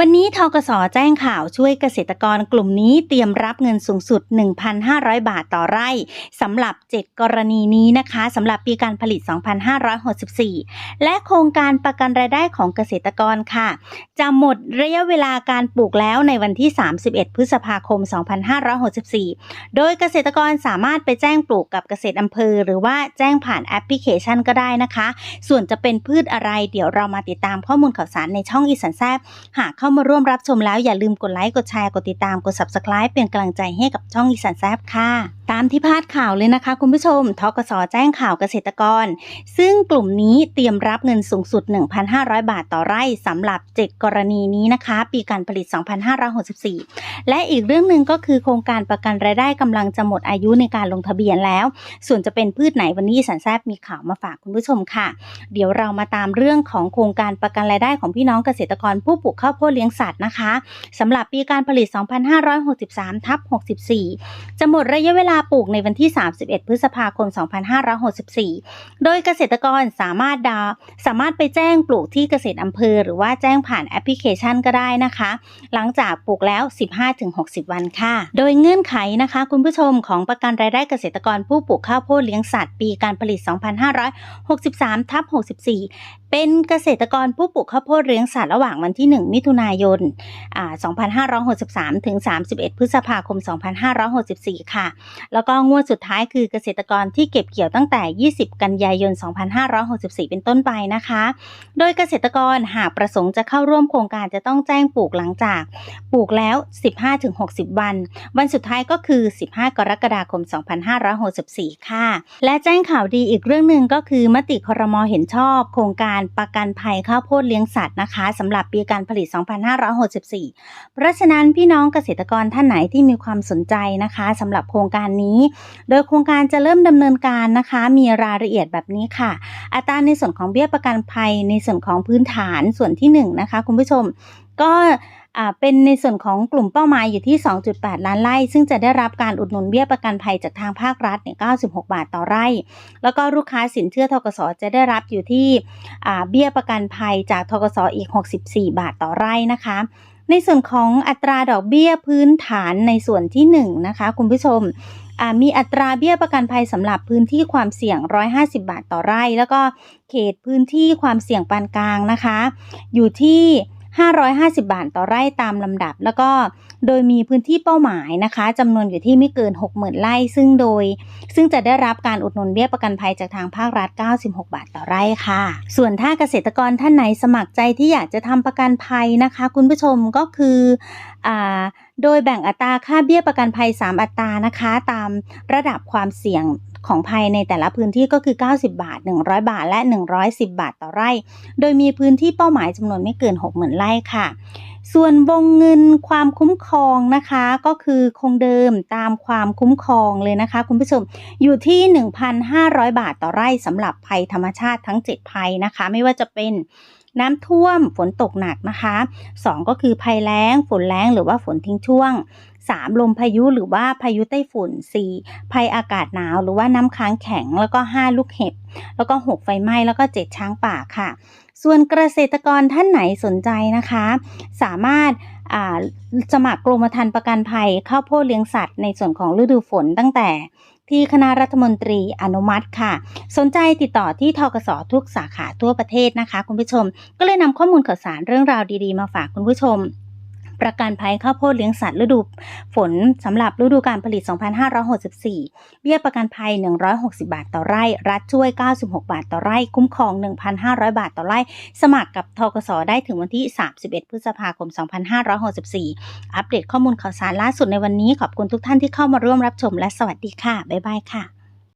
วันนี้ทกสแจ้งข่าวช่วยเกษตรกรกลุ่มนี้เตรียมรับเงินสูงสุด 1,500 บาทต่อไร่สำหรับ 7 กรณีนี้นะคะสำหรับปีการผลิต 2564 และโครงการประกันรายได้ของเกษตรกรค่ะ จะหมดระยะเวลาการปลูกแล้วในวันที่ 31 พฤษภาคม 2564 โดยเกษตรกรสามารถไปแจ้งปลูกกับเกษตรอำเภอ หรือว่าแจ้งผ่านแอปพลิเคชันก็ได้นะคะ ส่วนจะเป็นพืชอะไรเดี๋ยวเรามาติดตามข้อมูลข่าวสารในช่องอีสันแซบหากเข้าามาร่วมรับชมแล้วอย่าลืมกดไลค์ กดแชร์ กดติดตาม กด subscribe เป็นกำลังใจให้กับช่องอีสานแซบค่ะตามที่พาดข่าวเลยนะคะ คุณผู้ชมทกสแจ้งข่าวเกษตรกร ซึ่งกลุ่มนี้เตรียมรับเงินสูงสุด 1,500 บาทต่อไร่สำหรับ 7 กรณีนี้นะคะ ปีการผลิต 2564 และอีกเรื่องหนึ่งก็คือโครงการประกันรายได้กำลังจะหมดอายุในการลงทะเบียนแล้ว ส่วนจะเป็นพืชไหนวันนี้สันแซบมีข่าวมาฝากคุณผู้ชมค่ะ เดี๋ยวเรามาตามเรื่องของโครงการประกันรายได้ของพี่น้องเกษตรกรผู้ปลูกข้าวโพดเลี้ยงสัตว์นะคะสำหรับปีการผลิต 2563ทับ64 จะหมดระยะเวลาปลูกในวันที่ 31 พฤษภาคม 2564 โดยเกษตรกรสามารถดาสามารถไปแจ้งปลูกที่เกษตรอำเภอ หรือว่าแจ้งผ่านแอปพลิเคชันก็ได้นะคะ หลังจากปลูกแล้ว 15-60 วันค่ะ โดยเงื่อนไขนะคะ คุณผู้ชมของประกันรายได้เกษตรกรผู้ปลูกข้าวโพดเลี้ยงสัตว์ปีการผลิต 2563ทับ64เป็นเกษตรกรผู้ปลูกข้าวโพดเลี้ยงสัตว์ระหว่างวันที่ 1 มิถุนายนอ่า2563 ถึง 31 พฤษภาคม 2564 ค่ะ แล้วก็งวดสุดท้ายคือเกษตรกรที่เก็บเกี่ยวตั้งแต่ 20 กันยายน 2564 เป็นต้นไปนะคะ โดยเกษตรกรหากประสงค์จะเข้าร่วมโครงการจะต้องแจ้งปลูกหลังจาก ปลูกแล้ว 15-60 วัน วันสุดท้ายก็คือ 15 กรกฎาคม 2564 ค่ะ และแจ้งข่าวดีอีกเรื่องหนึ่งก็คือมติครมเห็นชอบ โครงการประกันภัยข้าวโพดเลี้ยงสัตว์นะคะสำหรับปีการผลิต 2564 เพราะฉะนั้นพี่น้องเกษตรกรท่านไหนที่มีความสนใจนะคะสำหรับโครงการนี้ โดยโครงการจะเริ่มดำเนินการนะคะ มีรายละเอียดแบบนี้ค่ะ อัตราในส่วนของเบี้ยประกันภัยในส่วนของพื้นฐานส่วนที่1นงนะคะคุณผู้ชม ก็เป็นในส่วนของกลุ่มเป้าหมายอยู่ที่ 2.8 ล้านไร่ ซึ่งจะได้รับการอุดหนุนเบี้ยประกันภัยจากทางภาครัฐเนี่ย96 บาทต่อไร่ แล้วก็ลูกค้าสินเชื่อทกสจะได้รับอยู่ที่เบี้ยประกันภัยจากทกสอีก 64 บาทต่อไร่นะคะ ในส่วนของอัตราดอกเบี้ยพื้นฐานในส่วนที่ 1 นะคะ คุณผู้ชมมีอัตราเบี้ยประกันภัยสำหรับพื้นที่ความเสี่ยง 150 บาทต่อไร่ แล้วก็เขตพื้นที่ความเสี่ยงปานกลางนะคะ อยู่ที่ 550 บาทต่อไร่ตามลำดับ แล้วก็โดยมีพื้นที่เป้าหมายนะคะจำนวนอยู่ที่ไม่เกิน 60,000 ไร่ ซึ่งโดย ซึ่งจะได้รับการอุดหนุนเบี้ยประกันภัยจากทางภาครัฐ 96 บาทต่อไร่ค่ะ ส่วนถ้าเกษตรกรท่านไหนสมัครใจที่อยากจะทำประกันภัยนะคะ คุณผู้ชมก็คืออ่าโดยแบ่งอัตราค่าเบี้ยประกันภัย 3 อัตรานะคะ ตามระดับความเสี่ยงของภัยในแต่ละพื้นที่ก็คือ 90 บาท 100 บาท และ 110 บาทต่อไร่ โดยมีพื้นที่เป้าหมายจำนวนไม่เกิน 60,000 ไร่ค่ะ ส่วนวงเงินความคุ้มครองนะคะ ก็คือคงเดิมตามความคุ้มครองเลยนะคะ คุณผู้ชมอยู่ที่ 1,500 บาทต่อไร่สำหรับภัยธรรมชาติทั้ง 7 ภัยนะคะ ไม่ว่าจะเป็น น้ำท่วมฝนตกหนักนะคะ 2 ก็คือภัยแล้ง ฝนแล้งหรือว่าฝนทิ้งช่วง 3 ลมพายุหรือว่าพายุไต้ฝุ่น 4 ภัยอากาศหนาวหรือว่าน้ำค้างแข็งแล้วก็ 5 ลูกเห็บ แล้วก็ 6 ไฟไหม้แล้วก็ 7 ช้างป่าค่ะ ส่วนเกษตรกรท่านไหนสนใจนะคะ สามารถสมัครกรมธรรม์ประกันภัยข้าวโพดเลี้ยงสัตว์ในส่วนของฤดูฝนตั้งแต่ ที่คณะรัฐมนตรีอนุมัติค่ะ สนใจติดต่อที่ทกสทุกสาขาทั่วประเทศนะคะ คุณผู้ชม ก็เลยนำข้อมูลข่าวสารเรื่องราวดีๆ มาฝากคุณผู้ชม ประกันภัยข้าวโพดเลี้ยงสัตว์ฤดูฝนสำหรับฤดูการผลิต 2564 เบี้ยประกันภัย 160 บาทต่อไร่ รัฐช่วย 96 บาทต่อไร่ คุ้มครอง 1,500 บาทต่อไร่ สมัครกับทกสได้ถึงวันที่ 31 พฤษภาคม 2564 อัปเดตข้อมูลข่าวสารล่าสุดในวันนี้ขอบคุณทุกท่านที่เข้ามาร่วมรับชมและสวัสดีค่ะ บ๊ายบายค่ะ